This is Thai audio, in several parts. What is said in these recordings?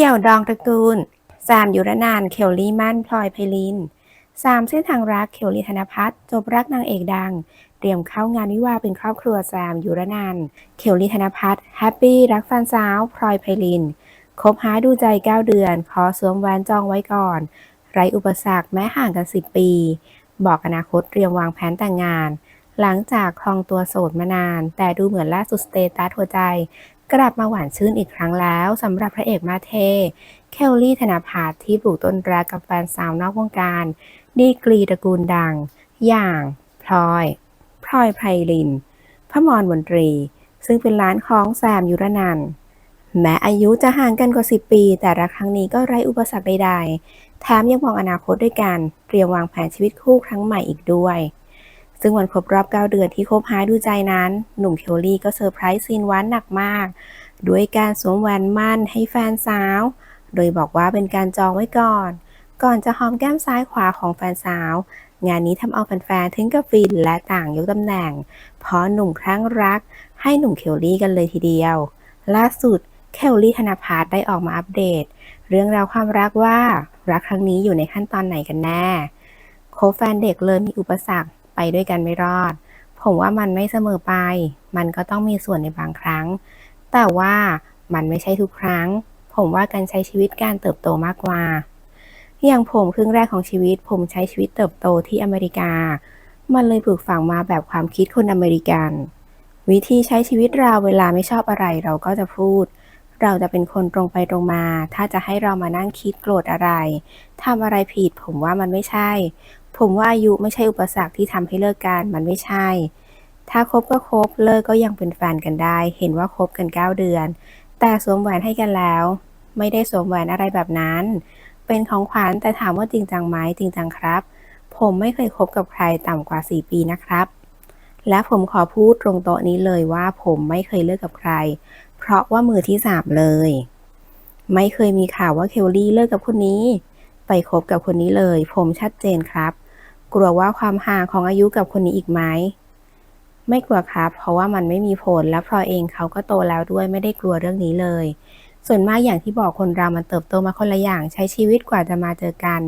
เดี่ยวดองตระกูลสามยุรนานท์เคลลี่มั่นพลอยไพลินสามเส้นทางรักเคลลี่ธนพัฒน์จบรักนางเอกดัง เตรียมเข้างานวิวาเป็นครอบครัวแซมยุรนันท์เคลลี่ธนพัฒน์แฮปปี้รักแฟนสาวพลอยไพลินคบหาดูใจ 9 เดือน ขอสวมแหวนจองไว้ก่อน ไรอุปสรรคแม้ห่างกัน 10 ปี บอกอนาคตเตรียมวางแผนแต่งงาน หลังจากครองตัวโสดมานาน แต่ดูเหมือนล่าสุดสเตตัสหัวใจ กลับมาหวานชื่นอีกครั้งแล้วสำหรับพระเอกมาเท เคลลี่ธนภัทรที่ปลูกต้นรักกับแฟนสาวนอกวงการ ดีกรีตระกูลดัง อย่างพลอย พลอยไพลิน พระมรมนตรี ซึ่งเป็นร้านของแซมยุรนันแม้อายุจะห่างกันกว่า 10 ปี แต่รักครั้งนี้ก็ไร้อุปสรรคใดๆ แถมยังมองอนาคตด้วยกัน เตรียมวางแผนชีวิตคู่ครั้งใหม่อีกด้วย ซึ่งวันครบรอบ 9 เดือนที่คบหาดูใจนั้น หนุ่มเคลลี่ก็เซอร์ไพรส์ซีนหวานหนักมาก ด้วยการสวมแหวนมั่นให้แฟนสาว โดยบอกว่าเป็นการจองไว้ก่อน ก่อนจะหอมแก้มซ้ายขวาของแฟนสาว งานนี้ทำเอาแฟนๆถึงกับฟินและต่างยกตำแหน่ง เพราะหนุ่มครั้งรัก ให้หนุ่มเคลลี่กันเลยทีเดียว ล่าสุดเคลลี่ธนภัทรได้ออกมาอัปเดต เรื่องราวความรักว่ารักครั้งนี้อยู่ในขั้นตอนไหนกันแน่โคแฟนเด็กเลยมีอุปสรรค ไปด้วยกันไม่รอด ผมว่ามันไม่เสมอไป มันก็ต้องมีส่วนในบางครั้ง แต่ว่ามันไม่ใช่ทุกครั้ง ผมว่าการใช้ชีวิตการเติบโตมากกว่า อย่างผมครึ่งแรกของชีวิต ผมใช้ชีวิตเติบโตที่อเมริกา มันเลยปลูกฝังมาแบบความคิดคนอเมริกัน วิธีใช้ชีวิตเราเวลาไม่ชอบอะไรเราก็จะพูดเราจะเป็นคนตรงไปตรงมา ถ้าจะให้เรามานั่งคิดโกรธอะไร ทำอะไรผิดผมว่ามันไม่ใช่ ผมว่าอายุไม่ใช่อุปสรรคที่ทำให้เลิกกันมันไม่ใช่ ถ้าคบก็คบเลิกก็ยังเป็นแฟนกันได้ เห็นว่าคบกัน 9 เดือน แต่สวมแหวนให้กันแล้ว ไม่ได้สวมแหวนอะไรแบบนั้น เป็นของขวัญแต่ถามว่าจริงจังไหมจริงจังครับ ผมไม่เคยคบกับใครต่ำกว่า 4 ปีนะครับ และผมขอพูดตรงโต๊ะนี้เลยว่าผมไม่เคยเลิกกับใคร เพราะว่ามือที่สามเลย ไม่เคยมีข่าวว่าเคลลี่เลิกกับคนนี้ไปคบกับคนนี้เลย ผมชัดเจนครับ กลัวว่าความห่างของอายุกับคนนี้อีกไหมไม่กลัวครับ เพราะว่ามันไม่มีผลและพลอยเองเขาก็โตแล้วด้วยไม่ได้กลัวเรื่องนี้เลย ส่วนมากอย่างที่บอกคนเรามันเติบโตมาคนละอย่างใช้ชีวิตกว่าจะมาเจอกัน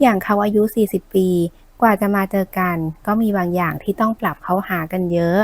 อย่างเขาอายุ 40 ปี กว่าจะมาเจอกัน ก็มีบางอย่างที่ต้องปรับเขาหากันเยอะ